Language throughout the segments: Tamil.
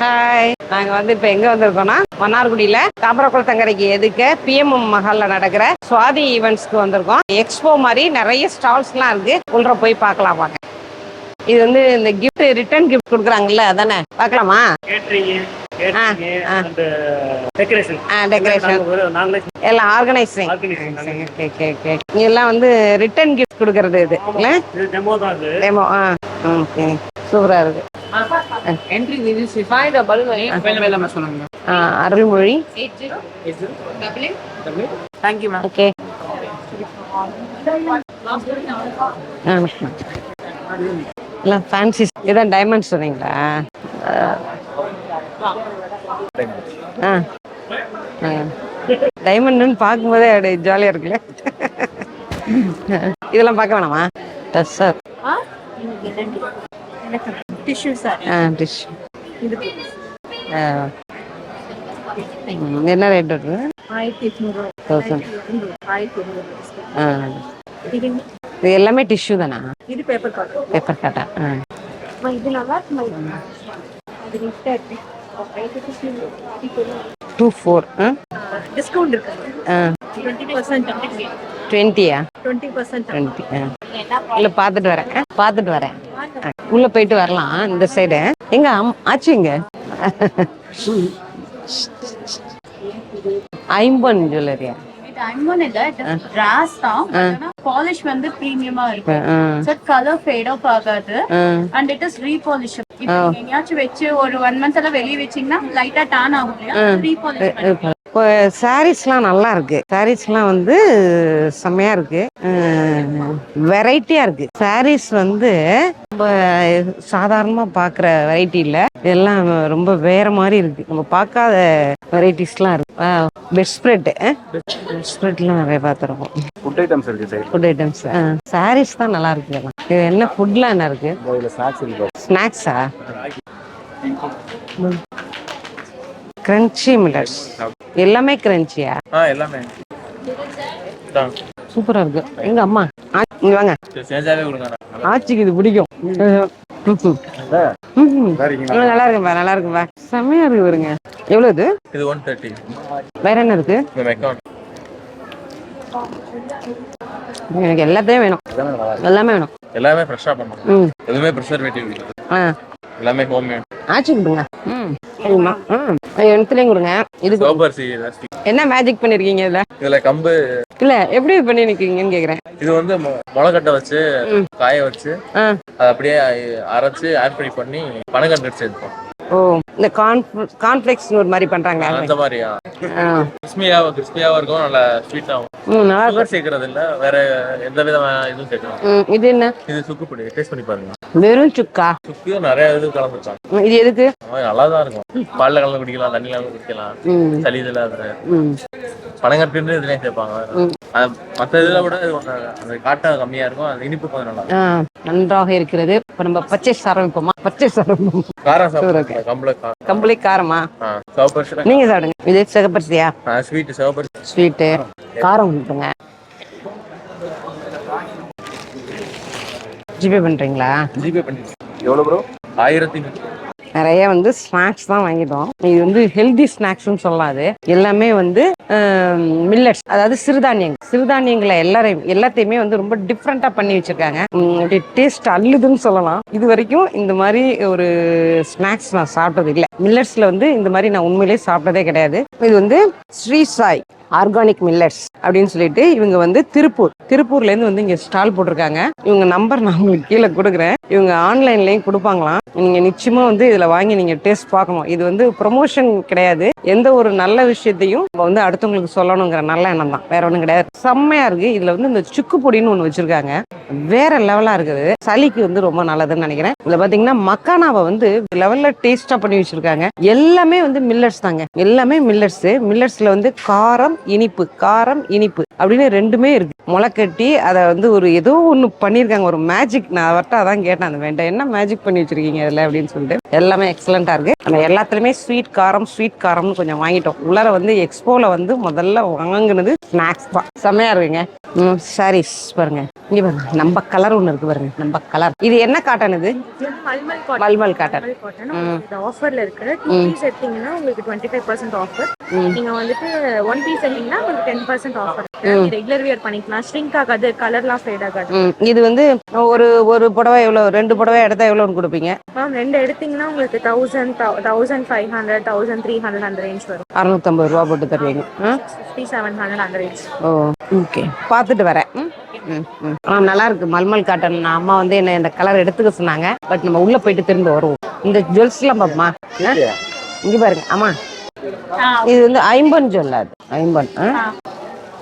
ஹாய் நாங்க வந்து இப்ப எங்க வந்திருக்கோம்னா மன்னார்குடியில தாம்பரக்குளத்தங்கரைக்கு எதுக்க பிஎம்எம் மஹால்ல நடக்கிற சுவாதி ஈவெண்ட்ஸ்க்கு வந்திருக்கோம். எக்ஸ்போ மாதிரி நிறைய ஸ்டால்ஸ்லாம் இருக்கு. உள்ள போய் பார்க்கலாம் வாங்க. இது வந்து இந்த gift ரிட்டர்ன் gift கொடுக்குறாங்கல்ல அதானே? பார்க்கலாமா? எல்லாம் organising organising okay okay okay இதெல்லாம் வந்து ரிட்டர்ன் கிஃப்ட் கொடுக்கறது இது. டெமோ சூப்பரா இருக்கு. மேல சொன்னாங்க ஆ, Arulmozhi. Thank you ma'am. Okay fancy இதான் டைமண்ட் சொன்னீங்களா? ஆ. டைமண்ட்னு பார்க்கும்போதே அப்படியே ஜாலியாக இருக்குல்ல? இதெல்லாம் பார்க்க வேணாமா? ட்ரெஸ் சார் டிஷ்யூ சார் ஆ டிஷ் என்ன ரேட் வருது? ஆயிரத்தி எட்நூறு தௌசண்ட். ஆயிரத்தி எட்நூறு ஆ. இது இது எல்லாமே டிஷ்யூ தானா? இது பேப்பர் காட்டும் பேப்பர் காட்டா ஆ? இது நல்லா இது டூ ஃபோர் டிஸ்கவுண்ட் இருக்கு. டுவெண்ட்டியா டுவெண்ட்டி இல்லை பார்த்துட்டு வரேன். பார்த்துட்டு வரேன். உள்ள போயிட்டு வரலாம் இந்த சைடு எங்க அம்- ஆச்சு எங்க ஐம்பன் ஜுவல்லரியா பாலிஷ் வந்து பிரீமியமா இருக்கும் கலர் ஃபேட் ஆகாது. அண்ட் இட் இஸ் ரீபாலிஷ் எங்கேயாச்சும் வச்சு ஒரு ஒன் மந்த் எல்லாம் வெளியே வச்சீங்கன்னா லைட்டா டான் ஆகும் ரீபாலிஷ் சாரீஸ்லாம் நல்லா இருக்கு சாரீஸ்லாம் வந்து செம்மையா இருக்கு வெரைட்டியா இருக்கு சாரீஸ் வந்து ரொம்ப சாதாரணமா பார்க்குற வெரைட்டி இல்ல. இதெல்லாம் ரொம்ப வேற மாதிரி இருக்கு. நம்ம பார்க்காத வெரைட்டிஸ்லாம் இருக்கு. பெட் ஸ்ப்ரெட் பெட் ஸ்ப்ரெட்லாம் நிறைய பார்த்துருக்கோம் ஃபுட் ஐட்டம்ஸ் இருக்கு ஃபுட் ஐட்டம்ஸ் சாரீஸ் தான் நல்லா இருக்கு இதெல்லாம். இது என்ன ஃபுட்லாம் என்ன இருக்கு? ஸ்நாக்ஸா கிரன்ச்சி மில்லட்ஸ் எல்லாமே கிரன்ச்சியா ஆ? எல்லாமே. சூப்பரா இருக்கு. எங்க அம்மா? இங்க வாங்க. ஆச்சிக்கு இது பிடிக்கும். நல்லா இருக்குப்பா நல்லா இருக்குப்பா. செம்மையா இருக்கு பாருங்க. எவ்வளவு இது? இது ஒன் தேர்ட்டி வேற என்ன இருக்கு? எனக்கு எல்லாத்தையும் வேணும். எல்லாமே வேணும். எல்லாமே ஃப்ரெஷ்ஷாக பண்ணுவோம் ம். எதுவுமே ப்ரிசர்வேட்டிவ் எல்லாமே ஹோம் மேட் ஆச்சி கொடுங்க. ம். சரிம்மா. ம். இடத்துலையும் கொடுங்க. இதுக்கு என்ன மேஜிக் பண்ணிருக்கீங்க இதுல? இதுல கம்பு. இல்ல எப்படி பண்ணிருக்கீங்கன்னு கேக்குறேன். இது வந்து முளைக்கட்டை வச்சு காய வச்சு அதை அப்படியே அரைச்சு ஆட் பண்ணி பண்ணி பனங்கண்டு சேர்ப்போம். ஓ இந்த கார்ன் கார்ன்ஃபிளெக்ஸ் ஒரு மாதிரி பண்றாங்களே. அது அந்த மாதிரியா. கிறிஸ்மியாவும் கிறிஸ்மியாவும் இருக்கும் நல்ல ஸ்வீட்டாகவும் ம் நல்லா சேர்க்கறது இல்ல வேற எந்த விதமான இதுவும் சேர்க்கலாம். இது என்ன? இது சுக்கு பொடி டேஸ்ட் பண்ணி பாருங்க. வெறும் சுக்கா. சுக்கு நிறைய இது கலந்துருக்காங்க இது எதுக்கு? நல்லா தான் இருக்கும். பால்ல கலந்து குடிக்கலாம் தண்ணில கலந்து குடிக்கலாம். சளி இதுல பனங்கற்கண்டு இதுலயும் சேர்ப்பாங்க. மத்த இதுல விட அந்த காட்டம் கம்மியா இருக்கும் அது இனிப்பு கொஞ்சம் நல்லா நன்றாக இருக்கிறது. இப்போ நம்ம பர்ச்சேஸ் ஆரம்பிப்போமா பர்ச்சேஸ் ஆரம்பிப்போம் காரம் சாப்பிடுங்க கம்பள காரமா. நீங்க சாப்பிடுங்க. இது சிகப்பரிசியா? ஸ்வீட் சிவப்பரிசி. ஸ்வீட்டு காரம் கொடுத்துங்க ஜிபே பண்றீங்களா? ஜிபே பண்ணி எவ்வளவு ப்ரோ ஆயிரத்தி நிறைய வந்து ஸ்நாக்ஸ் தான் வாங்கிட்டோம். இது வந்து ஹெல்தி ஸ்நாக்ஸ்னு சொல்லலாம் அது எல்லாமே வந்து மில்லட்ஸ் அதாவது சிறுதானியங்கள். சிறுதானியங்களை எல்லாரையும் எல்லாத்தையுமே வந்து ரொம்ப டிஃப்ரெண்டா பண்ணி வச்சிருக்காங்க. டேஸ்ட் அள்ளுதுன்னு சொல்லலாம். இது வரைக்கும் இந்த மாதிரி ஒரு ஸ்நாக்ஸ் நான் சாப்பிட்டது இல்லை. மில்லட்ஸ்ல வந்து இந்த மாதிரி நான் உண்மையிலேயே சாப்பிட்டதே கிடையாது. இது வந்து ஸ்ரீ சாய் ஆர்கானிக் மில்லட்ஸ் அப்படின்னு சொல்லிட்டு இவங்க வந்து திருப்பூர். திருப்பூர்ல இருந்து வந்து இங்க ஸ்டால் போட்டிருக்காங்க. இவங்க நம்பர் நான் உங்களுக்கு கீழே கொடுக்குறேன். இவங்க ஆன்லைன்லயும் கொடுப்பாங்களாம். நீங்க நிச்சயமா வந்து இதுல வாங்கி நீங்க டேஸ்ட் பார்க்கணும். இது வந்து ப்ரொமோஷன் கிடையாது. எந்த ஒரு நல்ல விஷயத்தையும் நம்ம வந்து அடுத்தவங்களுக்கு சொல்லணுங்கிற நல்ல எண்ணம் தான். வேற ஒன்றும் கிடையாது. செம்மையா இருக்கு. இதுல வந்து இந்த சுக்கு பொடின்னு ஒன்று வச்சிருக்காங்க. வேற லெவலா இருக்குது. சளிக்கு வந்து ரொம்ப நல்லதுன்னு நினைக்கிறேன். இதுல பாத்தீங்கன்னா மக்கானாவை வந்து லெவல்ல டேஸ்டா பண்ணி வச்சிருக்காங்க. எல்லாமே வந்து மில்லட்ஸ் தாங்க. எல்லாமே மில்லட்ஸ் மில்லட்ஸ்ல வந்து காரம் இனிப்பு. காரம் இனிப்பு. அப்படின்னு ரெண்டுமே இருக்கு. முளை கட்டி அதை வந்து ஒரு ஏதோ ஒன்று பண்ணியிருக்காங்க. ஒரு மேஜிக் நான் அவர்கிட்ட அதான் கேட்டேன். அந்த வேண்டாம். என்ன மேஜிக் பண்ணி வச்சிருக்கீங்க இதில் அப்படின்னு சொல்லிட்டு. எல்லாமே எக்ஸலண்ட்டாக இருக்கு. நம்ம எல்லாத்துலேயுமே ஸ்வீட் காரம் ஸ்வீட் காரம்னு கொஞ்சம் வாங்கிட்டோம். உள்ளார வந்து எக்ஸ்போவில் வந்து முதல்ல வாங்கினது ஸ்நாக்ஸ் தான். செம்மையா இருக்குங்க. ம் சாரீஸ் பாருங்க. இங்க பாருங்க. நம்ம கலர் ஒன்று இருக்கு பாருங்க. நம்ம கலர் இது என்ன காட்டன் இது? மல்மல் காட்டன் ஆஃபர்ல இருக்கு. உங்களுக்கு டுவெண்ட்டி ஃபைவ் பர்சன்ட் ஆஃபர் நீங்க வந்துட்டு ஒன் பீஸ் எடுத்தீங்கன்னா உங்களுக்கு ten percent offer regular wear பண்ணிக்கலாம். ஆகாது கலர்லாம் ஃபேட் ஆகாது. ம் இது வந்து ஒரு ஒரு புடவை எவ்வளோ ரெண்டு புடவை எடுத்தா எவ்வளோன்னு கொடுப்பீங்க? மேம் ரெண்டு எடுத்தீங்கன்னா உங்களுக்கு thousand thousand five hundred thousand three hundred அந்த ரேஞ்ச் வரும். அறுநூத்தம்பது ரூபா போட்டு தருவீங்க. ஆ? ஃபிஃப்டி செவன் ஹண்ட்ரட் அந்த ரேஞ்ச் ஓ ஓகே பார்த்துட்டு வரேன். ம், ம், ம். ஆ நல்லா இருக்கு. மல்மல் காட்டன் நான் அம்மா வந்து என்ன இந்த கலர் எடுத்துக்க சொன்னாங்க. பட் நம்ம உள்ள போயிட்டு திரும்ப வருவோம். இந்த ஜுவல்ஸ்லாம் பாப்பமா? இங்க பாருங்க. ஆமா இது வந்து ஐம்பன் ஜுவல் அது. ஐம்பன் ஆ,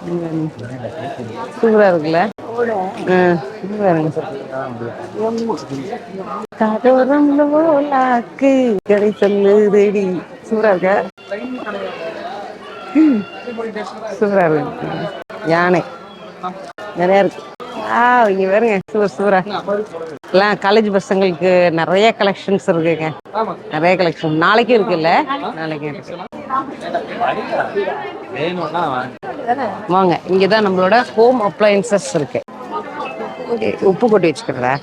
இங்க பாருங்க காதோரம் லோலாக்கு கடை சொல்லுதடி சூப்பரா இருக்க? சூப்பரா இருக்கு. யானை. நிறைய இருக்கு. ஆ இங்க பாருங்க. சூப்பர் சூப்பரா. எல்லாம் காலேஜ் பசங்களுக்கு நிறைய கலெக்ஷன்ஸ் இருக்குங்க. நிறைய கலெக்ஷன் நாளைக்கும் இருக்குல்ல? நாளைக்கு இருக்கு. வாங்க இங்கே தான் நம்மளோட ஹோம் அப்ளையன்சஸ் இருக்கு. உப்பு கொட்டி வச்சுக்கிறதா?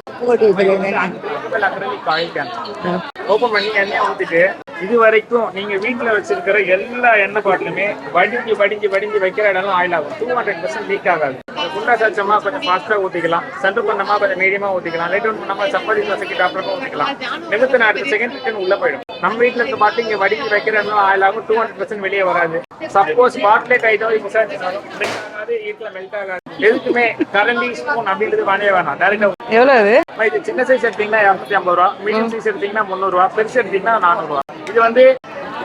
ஓபன் பண்ணி எண்ணெய் ஊத்திட்டு இது வரைக்கும் நீங்க வீட்ல வச்சிருக்கிற எல்லா எண்ணெய் பாட்டிலுமே வடிஞ்சு வடிஞ்சு வடிஞ்சு வைக்கிற இடம் ஆயில் ஆகும். டூ ஹண்ட்ரட் பர்சன்ட் லீக் ஆகாது. குண்டா சச்சமா கொஞ்சம் ஃபாஸ்டா ஊத்திக்கலாம். சென்டர் பண்ணமா கொஞ்சம் மீடியமா ஊத்திக்கலாம். லைட் ஒன் பண்ணாம சப்பாத்தி செகண்ட் அப்புறமா ஊத்திக்கலாம். நிமித்து அடுத்த செகண்ட் ரிட்டன் உள்ள போயிடும். நம்ம வீட்ல இருக்க பாட்டு இங்க வடிஞ்சு வைக்கிற இடம்லாம் ஆயில் ஆகும். டூ ஹண்ட்ரட் பர்சன்ட் வெளியே வராது. சப்போஸ் பாட்லேட் ஐட்டம் இப்போ ஆகாது ஹீட்ல மெல்ட் ஆகாது. எதுக்குமே கரண்டி ஸ்பூன் அப்படின்றது வாங்கவே வேணாம். டேரக்டா எவ்வளவு இது சின்ன சைஸ் எடுத்தீங்கன்னா இரநூத்தி ஐம்பது ரூபா. மீடியம் சைஸ் எடுத்தீங்கன்னா முந்நூறு ரூபா. பெருசு எடுத்தீங்கன்னா நானூறு ரூபா. இது வந்து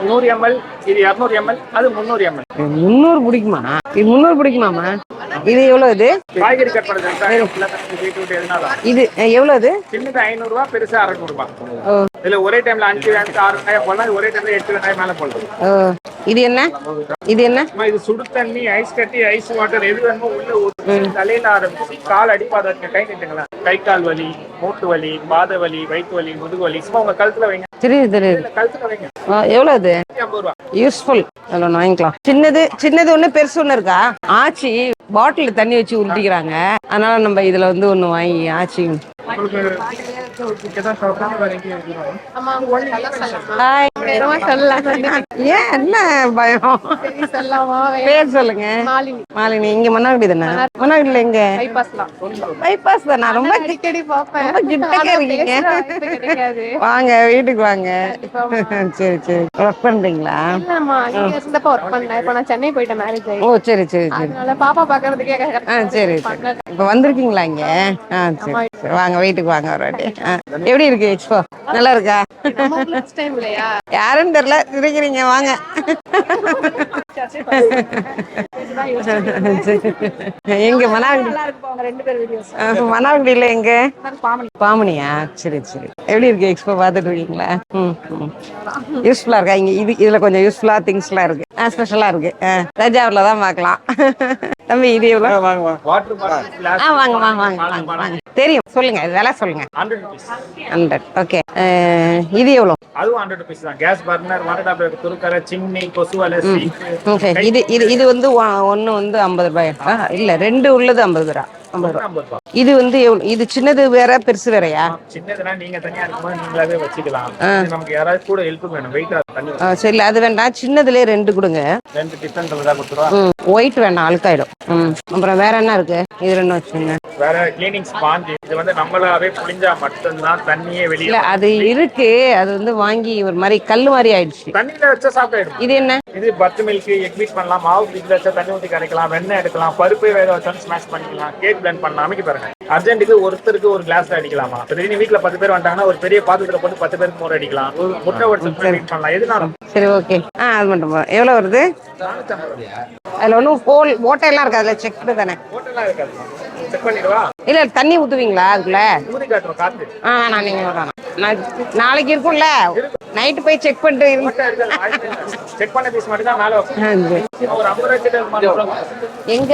நூறு எம்எல் இது இரநூறு எம்எல் அது முந்நூறு எம்எல் முந்நூறு பிடிக்குமா? இது முந்நூறு பிடிக்குமாமா இது எவ்வளவு இது? காய்கறி கட் எதுனாலும். இது அஹ், எவ்வளவு இது? சின்னது ஐநூறு ரூபா பெருசு அறுநூறு ரூபாய் ஓ. இதுல ஒரே டைம்ல அஞ்சு வெங்காயம் ஆறு வெங்காயம் போடலாம் ஒரே டைம்ல எட்டு வெங்காயம் மேல போடலாம். ஓ. இது என்ன? இது என்ன? இது சுடு தண்ணி ஐஸ் கட்டி ஐஸ் வாட்டர் எது வேணுமோ உள்ள ஊற்றி தலையில ஆரம்பிச்சு கால் அடிப்பாதங்க கை நிட்டுங்களேன். கை கால் வலி மூட்டு வலி பாத வலி வயிற்று வலி முதுகு வலி. சும்மா உங்க கழுத்துல வைங்க. தெரியுது தெரியுது. கழுத்துல வைங்க. எவ்வளவு ஐம்பது ரூபா. யூஸ்ஃபுல் அதில் ஒன்று வாங்கிக்கலாம் சின்னது சின்னது ஒன்று பெருசு ஒன்று இருக்கா? ஆச்சி பாட்டில் தண்ணி வச்சு உருட்டிக்கிறாங்க. அதனால நம்ம இதில் வந்து ஒன்று வாங்கி ஆச்சி. ஏன் என்ன பயம்? பேர் சொல்லுங்க. மாலினி இங்க மன்னார்குடி தானே? மன்னார்குடியில எங்க? பைபாஸ் தானா. ரொம்ப அடிக்கடி பாப்பேன் ரொம்ப கிட்டக்க இருக்கீங்க. வாங்க வீட்டுக்கு வாங்க. சரி சரி. ஒர்க் பண்றீங்களா? சென்னை போயிட்டேன் மேரேஜ் ஓ சரி சரி சரி. பாப்பா பாக்குறதுக்கே சரி சரி. இப்போ வந்திருக்கீங்களா இங்க? ஆ சரி வாங்க வீட்டுக்கு வாங்க ஒரு வாட்டி. எப்படி இருக்கு எக்ஸ்போ நல்லா இருக்கா? யாருன்னு தெரியல இருக்கிறீங்க வாங்க. எங்க மன்னார்குடி ரெண்டு எங்க? பாமணியா? சரி சரி. எப்படி இருக்கு எக்ஸ்போ பார்த்துட்டு இருக்கீங்களா? ம் யூஸ்ஃபுல்லா இருக்கா? இங்க இது இதுல கொஞ்சம் யூஸ்ஃபுல்லா திங்ஸ்லாம் இருக்கு. ஆ ஸ்பெஷலா இருக்கு. ஆ தஞ்சாவூர்ல தான் பார்க்கலாம். தம்பி இது எவ்வளோ? வாட்டர் பாட்டில் ஆ வாங்க வாங்க வாங்க வாங்க. வாங்க தெரியும். சொல்லுங்க விலை சொல்லுங்க. ஹண்ட்ரட் ருபீஸ் ஹண்ட்ரட் ஓகே இது எவ்வளோ? அதுவும் ஹண்ட்ரட் ருபீஸ் தான். கேஸ் பர்னர் வாட்டர் டாப்லெட் துருக்கரை சிம்னி கொசு வலை ஓகே இது இது இது வந்து ஒன்று வந்து ஐம்பது ரூபாய். ஆ இல்லை ரெண்டு உள்ளது ஐம்பது ரூபா. இது வந்து எவ்வளோ? இது சின்னது வேற பெருசு வேறயா? சின்னதுனா நீங்க தனியா இருக்கும்போது நீங்களாவே வச்சுக்கலாம். நமக்கு யாராவது கூட ஹெல்ப் வேணும். வெயிட்டா தண்ணி ஆ, சரி அது வேண்டாம். சின்னதுலேயே ரெண்டு கொடுங்க. ரெண்டு டிஃபன் தான் கொடுத்துருவா ம். ஒயிட் வேண்டாம் அழுக்காயிடும். ம். அப்புறம் வேற என்ன இருக்கு? இது ரெண்டும் வச்சுங்க வேற கிளீனிங் ஸ்பாஞ்ச் இது வந்து நம்மளாவே புளிஞ்சா மட்டும்தான் தண்ணியே வெளியே இல்லை அது இருக்கு. அது வந்து வாங்கி ஒரு மாதிரி கல் மாதிரி ஆயிடுச்சு. தண்ணியில வச்சா சாப்பிட்டாயிடும் இது என்ன? இது பத்து மில்க் எக் பீட் பண்ணலாம். மாவு ஃப்ரிட்ஜ்ல வச்சா தண்ணி ஊற்றி கரைக்கலாம் வெண்ணெய் எடுக்கலாம் பருப்பு வேக வச்சாலும் ஸ்மாஷ் பண்ணிக்கலாம். கேக் பிளண்ட் பண்ணலாம். அமைக்க பாருங்க. அர்ஜென்ட்டுக்கு ஒருத்தருக்கு ஒரு கிளாஸ்ல அடிக்கலாமா? திடீர்னு வீட்டுல பத்து பேர் வந்துட்டாங்கன்னா ஒரு பெரிய பாத்திரத்துல போட்டு பத்து பேருக்கு மோர் அடிக்கலாம். முட்டை மீட் பண்ணலாம் எதுனாலும் சரி ஓகே ஆ அது மட்டும். எவ்வளோ வருது? அதில் ஒன்றும் ஹோல் ஓட்டையெல்லாம் இருக்கு அதில் செக் தானே. ஹோட்டல்லாம் இருக்காது. செக் பண்ணிடுவா? இல்லை தண்ணி ஊற்றுவீங்களா அதுக்குள்ள? ஊதி காட்டுறோம் காத்து. ஆ நான் நீங்கள் வேணாம் நாளைக்கு இருக்கும்ல? நைட்டு போய் செக் பண்ணிட்டு செக் பண்ண பீஸ் மட்டும் தான் மேல. எங்க?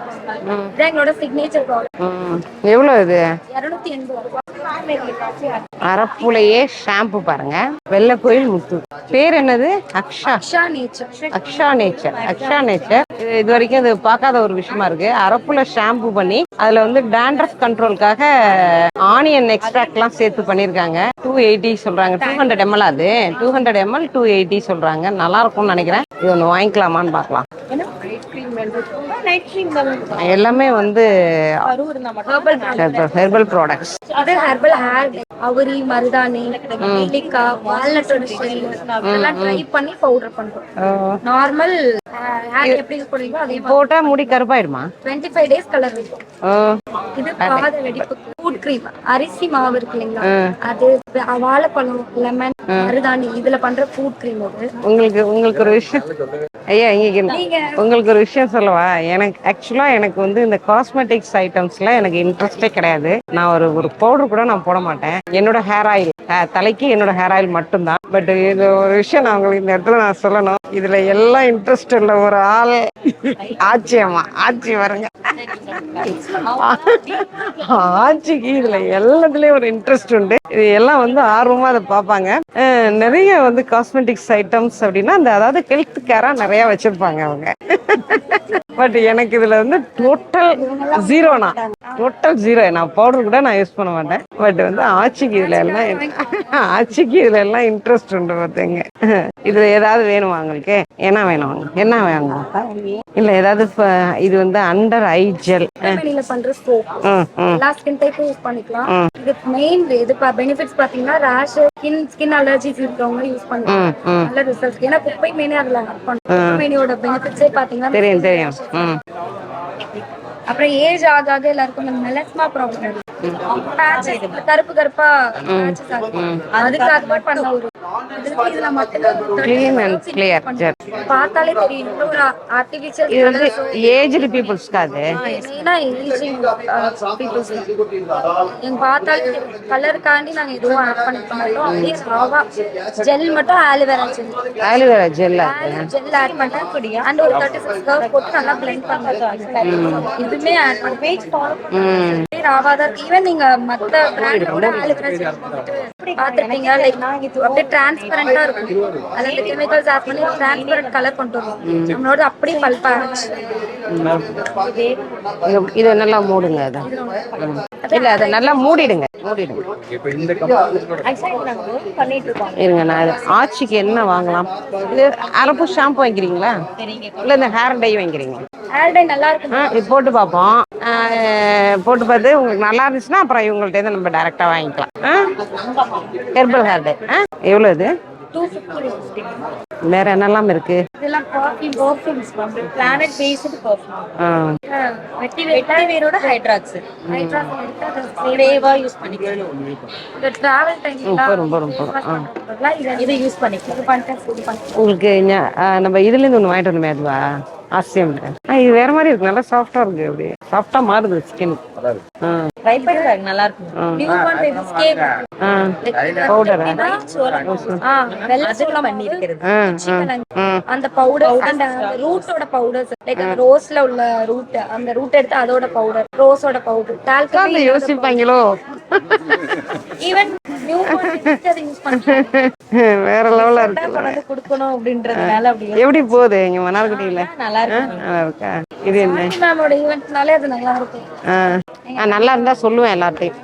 இதான் எங்களோட சிக்னேச்சர் ப்ராடக்ட் ம் எவ்வளோ இது? இரநூத்தி எண்பது ரூபாய் அரப்புலையே ஷாம்பு பாருங்க. வெள்ளக்கோயில் முத்து. பேர் என்னது? Aksha. Aksha nature Aksha nature Aksha nature இது இது வரைக்கும் அது பார்க்காத ஒரு விஷயமா இருக்கு. அரப்புல ஷாம்பு பண்ணி அதுல வந்து டேண்ட்ரஃப் கண்ட்ரோலுக்காக ஆனியன் எக்ஸ்ட்ராக்ட்லாம் சேர்த்து பண்ணியிருக்காங்க. டூ எயிட்டி சொல்றாங்க. டூ ஹண்ட்ரட் எம்எல் அது. Two hundred ML two eighty சொல்றாங்க. நல்லா இருக்கும்னு நினைக்கிறேன். இது ஒன்று வாங்கிக்கலாமான்னு பார்க்கலாம். எல்லாமே வந்து ஹெர்பல் ஹெர்பல் ப்ராடக்ட்ஸ் அது ஹெர்பல் ஹேர் அவரி மருதாணி நெல்லிக்காய் வால்நட்டோட ஷெல் அதெல்லாம் ட்ரை பண்ணி பவுடர் பண்றோம். நார்மல் ஹேர் எப்படி யூஸ் பண்ணுவீங்களோ அதே போட்டா முடி கருப்பாயிடுமா? டுவெண்ட்டி ஃபைவ் டேஸ் கலர் இருக்கும் இது பாத வெடிப்பு ஃபுட் கிரீம் அரிசி மாவு இருக்கு இல்லைங்களா? அது வாழைப்பழம் லெமன் மருதாணி இதுல பண்ற ஃபுட் கிரீம் அது. உங்களுக்கு உங்களுக்கு ஒரு விஷயம் ஐயா இங்க உங்களுக்கு ஒரு விஷயம் சொல்லவா? எனக்கு ஆக்சுவலா எனக்கு வந்து இந்த காஸ்மெட்டிக்ஸ் ஐட்டம்ஸ்ல எனக்கு இன்ட்ரெஸ்டே கிடையாது. நான் ஒரு ஒரு பவுடர் கூட நான் போட மாட்டேன். என்னோட ஹேர் ஆயில் தலைக்கு என்னோட ஹேர் ஆயில் மட்டும்தான். பட் இது ஒரு விஷயம் நான் உங்களுக்கு இந்த இடத்துல நான் சொல்லணும். இதுல எல்லாம் இன்ட்ரெஸ்ட் உள்ள ஒரு ஆள். ஆச்சி அம்மா ஆச்சி வருங்க ஆட்சிக்கு இதுல எல்லாத்துலயும் ஒரு இன்ட்ரெஸ்ட் உண்டு. இது எல்லாம் வந்து ஆர்வமா அதை பார்ப்பாங்க. நிறைய வந்து காஸ்மெட்டிக்ஸ் ஐட்டம்ஸ் அப்படின்னா அந்த அதாவது ஹெல்த் கேரா நிறைய வச்சிருப்பாங்க அவங்க. பட் எனக்கு இதுல வந்து டோட்டல் ஜீரோனா டோட்டல் ஜீரோ நான் பவுடர் கூட நான் யூஸ் பண்ண மாட்டேன். பட் வந்து ஆட்சிக்கு இதுல எல்லாம் ஆட்சிக்கு இதுல எல்லாம் இன்ட்ரெஸ்ட் உண்டு பார்த்தீங்க இதுல ஏதாவது வேணுமா உங்களுக்கு என்ன வேணும் என்ன வேணும் இல்ல ஏதாவது இது வந்து அண்டர் ஐ ஜெல் பண்ற சோப் எல்லா ஸ்கின் டைப்பும் யூஸ் பண்ணிக்கலாம். இது மெயின் இது பெனிஃபிட்ஸ் பாத்தீங்கன்னா ரேஷ் ஸ்கின் ஸ்கின் அலர்ஜிஸ் இருக்கிறவங்க யூஸ் பண்ணுவாங்க நல்ல ரிசல்ட் ஏன்னா குப்பை மேனே அதுல குப்பை மேனியோட பெனிஃபிட்ஸே பாத்தீங்கன்னா தெரியும் தெரியும். அப்புறம் ஏஜ் ஆக ஆக எல்லாருக்கும் மெலஸ்மா ப்ராப்ளம் கருப்பு கருப்பா. அதுக்காக பண்ண ஒரு. பார்த்தாலே தெரியும். ஒரு ஆர்டிபிஷியல் இது வந்து ஏஜ்டு பீப்புள்ஸ்க்கு அது. மெயினா ஏஜிங் பீப்புள்ஸ் எங்க பார்த்தாலே கலருக்காண்டி நாங்க எதுவும் ஆட் பண்ணிக்க மாட்டோம். ஜெல் மட்டும் aloe vera gel aloe vera gel gel add பண்ண அண்ட் ஒரு தேர்ட்டி சிக்ஸ் கர்வ் போட்டு நல்லா பிளெண்ட் பண்ணுறது இதுவுமே ஆட் பண்ணி பேஜ் ஃபாலோ ம். ராவா தான். ஈவன் நீங்க மத்த பிராண்டோட ஆலிவேரா ஜெல் பார்த்துருப்பீங்க லைக் அப்படியே டிரான்ஸ்பரண்டா இருக்கும். அதுல இருந்து கெமிக்கல்ஸ் ஆட் பண்ணி டிரான்ஸ்பரண்ட் கலர் கொண்டு வருவோம். நம்மளோட அப்படியே பல்பா இது- இதை நல்லா மூடுங்க அதை ம். இல்ல அதை நல்லா மூடிடுங்க. மூடிடுங்க. இருங்க நான் ஆச்சிக்கு என்ன வாங்கலாம்? இது அரப்பு ஷாம்பு வாங்கிக்கிறீங்களா? இல்ல இந்த ஹேர் டை வாங்கிக்கிறீங்களா? ஹேர் டை நல்லா இது போட்டு பார்ப்போம். போட்டு பார்த்து உங்களுக்கு நல்லா இருந்துச்சுன்னா அப்புறம் இவங்கள்ட்ட நம்ம டைரக்டா வாங்கிக்கலாம். ஹெர்பல் ஹேர் டை எவ்வளோ இது? வேற என்னெல்லாம் இருக்கு? இதெல்லாம் perfume perfumes plant based perfume ஆ, வெட்டி வெட்டி வேரோட ஹைட்ராக்ஸ் ஹைட்ராக்ஸ் எடுத்து அதை ஸ்ப்ரேவா யூஸ் பண்ணிக்கலாம். இந்த டிராவல் டைம் ரொம்ப ரொம்ப ரொம்ப. இதை யூஸ் பண்ணிக்கலாம். உங்களுக்கு நம்ம இதுல இருந்து ஒன்று வாங்கிட்டு வந்தோமே அதுவா? ஆசியம் இது வேற மாதிரி இருக்கு. நல்லா சாஃப்டா இருக்கு அப்படி சாஃப்டா மாறுது ஸ்கின் ட்ரை பண்ணி பாருங்க. நல்லா இருக்கும் நியூ பவுடரா ஆ. வெள்ளை சோளம் பண்ணி அந்த பவுடர் அந்த ரூட்டோட பவுடர்ஸ் லைக் அந்த ரோஸ்ல உள்ள ரூட் அந்த ரூட் எடுத்து அதோட பவுடர் ரோஸோட பவுடர் டால்கம் யோசிப்பாங்களோ? ஈவன் நியூ அதை யூஸ் வேற லெவல்ல இருக்கு கொடுக்கணும் அப்படின்றதுனால அப்படி எப்படி போகுது இங்க மன்னார்குடியில? நல்லா நல்லா இருக்கா இது என்ன? மேமோட ஈவெண்ட்னாலே அது நல்லா நான் நல்லா இருந்தா சொல்லுவேன் எல்லார்ட்டையும்.